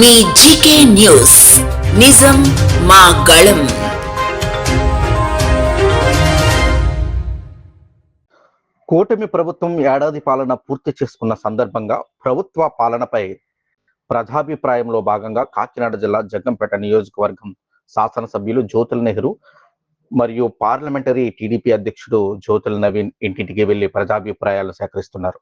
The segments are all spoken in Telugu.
మీ జీకే న్యూస్. నిజం మా గళం. కూటమి ప్రభుత్వం ఏడాది పాలన పూర్తి చేసుకున్న సందర్భంగా ప్రభుత్వ పాలనపై ప్రజాభిప్రాయంలో భాగంగా కాకినాడ జిల్లా జగ్గంపేట నియోజకవర్గం శాసనసభ్యులు జ్యోతుల నెహ్రూ మరియు పార్లమెంటరీ టీడీపీ అధ్యక్షుడు జ్యోతుల నవీన్ ఇంటింటికి వెళ్ళి ప్రజాభిప్రాయాలు సేకరిస్తున్నారు.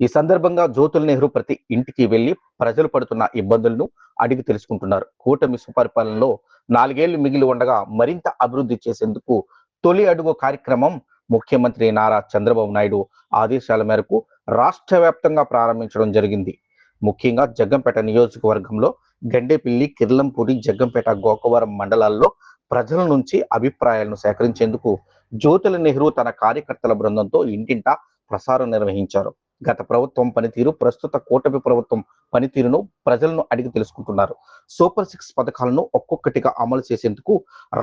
ఈ సందర్భంగా జ్యోతుల నెహ్రూ ప్రతి ఇంటికి వెళ్ళి ప్రజలు పడుతున్న ఇబ్బందులను అడిగి తెలుసుకుంటున్నారు. కూటమి సుపరిపాలనలో నాలుగేళ్ళు మిగిలి ఉండగా మరింత అభివృద్ధి చేసేందుకు తొలి అడుగు కార్యక్రమం ముఖ్యమంత్రి నారా చంద్రబాబు నాయుడు ఆదేశాల మేరకు రాష్ట్ర వ్యాప్తంగా ప్రారంభించడం జరిగింది. ముఖ్యంగా జగ్గంపేట నియోజకవర్గంలో గండేపిల్లి కిర్లంపూడి జగ్గంపేట గోకవరం మండలాల్లో ప్రజల నుంచి అభిప్రాయాలను సేకరించేందుకు జ్యోతుల నెహ్రూ తన కార్యకర్తల బృందంతో ఇంటింటా ప్రసారం నిర్వహించారు. గత ప్రభుత్వం పనితీరు ప్రస్తుత కూటమి ప్రభుత్వం పనితీరును ప్రజలను అడిగి తెలుసుకుంటున్నారు. సూపర్ సిక్స్ పథకాలను ఒక్కొక్కటిగా అమలు చేసేందుకు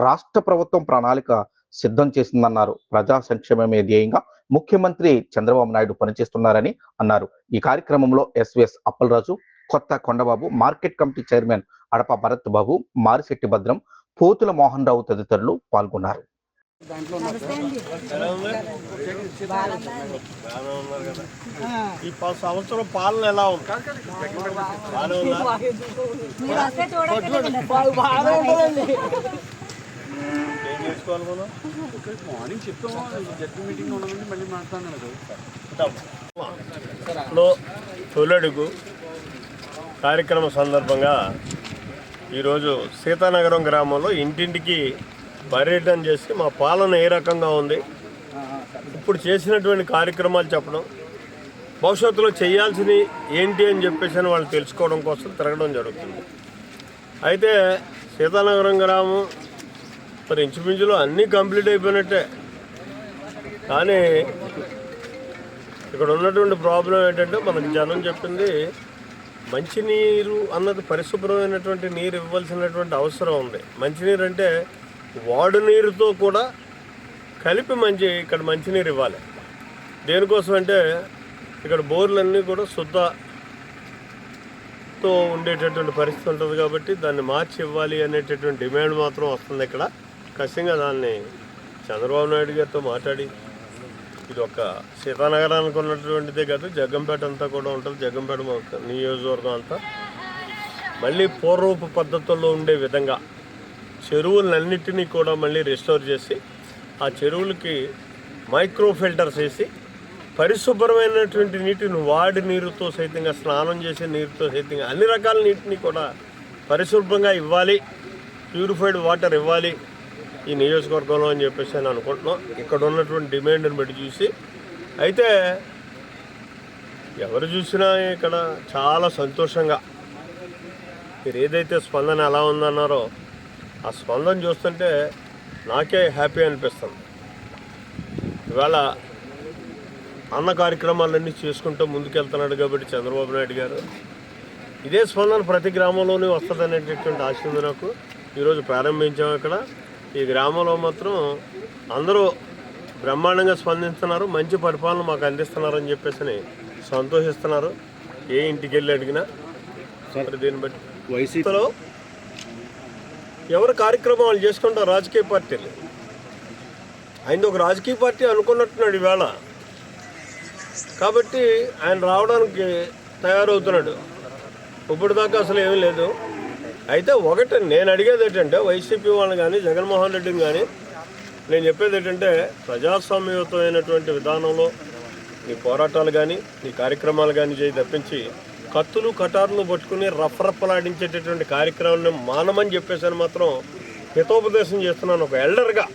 రాష్ట్ర ప్రభుత్వం ప్రణాళిక సిద్ధం చేసిందన్నారు. ప్రజా సంక్షేమమే ధ్యేయంగా ముఖ్యమంత్రి చంద్రబాబు నాయుడు పనిచేస్తున్నారని అన్నారు. ఈ కార్యక్రమంలో SVS Appalaraju Kotha Kondababu market committee chairman Adapa Bharat Babu Marisetti Bhadram Pothula Mohan రావు తదితరులు పాల్గొన్నారు. బాగానే ఉన్నారు కదా. ఈ పది సంవత్సరం పాలన ఎలా ఉంది? బాగానే ఉందా? ఏం చేసుకోవాలి మనం? మార్నింగ్ చెప్తాము జడ్పీ మీటింగ్ ఉన్నదండి మళ్ళీ తొలడుగు కార్యక్రమ సందర్భంగా ఈరోజు సీతానగరం గ్రామంలో ఇంటింటికి పర్యటన చేసి మా పాలన ఏ రకంగా ఉంది? ఇప్పుడు చేసినటువంటి కార్యక్రమాలు చెప్పడం భవిష్యత్తులో చేయాల్సినవి ఏంటి అని చెప్పేసి అని వాళ్ళు తెలుసుకోవడం కోసం తిరగడం జరుగుతుంది. అయితే సీతానగరం గ్రామం మరి ఇంచుమించులో అన్నీ కంప్లీట్ అయిపోయినట్టే. కానీ ఇక్కడ ఉన్నటువంటి ప్రాబ్లం ఏంటంటే మనకు జనం చెప్పింది మంచినీరు అన్నది పరిశుభ్రమైనటువంటి నీరు ఇవ్వాల్సినటువంటి అవసరం ఉంది. మంచినీరు అంటే వాడు నీరుతో కూడా కలిపి మంచి ఇక్కడ మంచినీరు ఇవ్వాలి. దేనికోసం అంటే ఇక్కడ బోర్లన్నీ కూడా శుద్ధతో ఉండేటటువంటి పరిస్థితి ఉంటుంది కాబట్టి దాన్ని మార్చి ఇవ్వాలి అనేటటువంటి డిమాండ్ మాత్రం వస్తుంది ఇక్కడ. ఖచ్చితంగా దాన్ని చంద్రబాబు నాయుడు గారితో మాట్లాడి ఇది ఒక సీతానగరానికి ఉన్నటువంటిదే కాదు జగ్గంపేట అంతా కూడా ఉంటుంది. జగ్గంపేట నియోజకవర్గం అంతా మళ్ళీ పూర్వపు పద్ధతుల్లో ఉండే విధంగా చెరువులన్నిటినీ కూడా మళ్ళీ రిస్టోర్ చేసి ఆ చెరువులకి మైక్రో ఫిల్టర్స్ వేసి పరిశుభ్రమైనటువంటి నీటిని వాడి నీరుతో సైతంగా స్నానం చేసే నీరుతో సైతంగా అన్ని రకాల నీటిని కూడా పరిశుభ్రంగా ఇవ్వాలి ప్యూరిఫైడ్ వాటర్ ఇవ్వాలి ఈ నియోజకవర్గంలో అని చెప్పేసి నేను అనుకుంటున్నాం. ఇక్కడ ఉన్నటువంటి డిమాండ్ని బట్టి చూసి. అయితే ఎవరు చూసినా ఇక్కడ చాలా సంతోషంగా. మీరు ఏదైతే స్పందన ఎలా ఉందన్నారో ఆ స్పందన చూస్తుంటే నాకే హ్యాపీ అనిపిస్తుంది. ఇవాళ అన్న కార్యక్రమాలన్నీ చేసుకుంటూ ముందుకెళ్తున్నాడు కాబట్టి చంద్రబాబు నాయుడు గారు. ఇదే స్పందన ప్రతి గ్రామంలోనే వస్తుంది అనేటటువంటి ఆశ ఉంది నాకు. ఈరోజు ప్రారంభించాము ఇక్కడ. ఈ గ్రామంలో మాత్రం అందరూ బ్రహ్మాండంగా స్పందిస్తున్నారు మంచి పరిపాలన మాకు అందిస్తున్నారని చెప్పేసి సంతోషిస్తున్నారు. ఏ ఇంటికి వెళ్ళి అడిగినా దీన్ని బట్టి. వైసీపీ ఇంతలో ఎవరు కార్యక్రమాలు చేసుకుంటారు రాజకీయ పార్టీలు? ఆయన ఒక రాజకీయ పార్టీ అనుకున్నట్టున్నాడు ఈవేళ. కాబట్టి ఆయన రావడానికి తయారవుతున్నాడు. ఇప్పుడు దాకా అసలు ఏమీ లేదు. అయితే ఒకటి నేను అడిగేది ఏంటంటే వైసీపీ వాళ్ళని కానీ జగన్మోహన్ రెడ్డిని కానీ నేను చెప్పేది ఏంటంటే ప్రజాస్వామ్యయుతమైనటువంటి విధానంలో నీ పోరాటాలు కానీ నీ కార్యక్రమాలు కానీ చేయి తప్పించి కత్తులు కటార్లు పట్టుకుని రఫరఫలాడించేటటువంటి కార్యక్రమాన్ని మానమని చెప్పేసి మాత్రం హితోపదేశం చేస్తున్నాను ఒక ఎల్డర్గా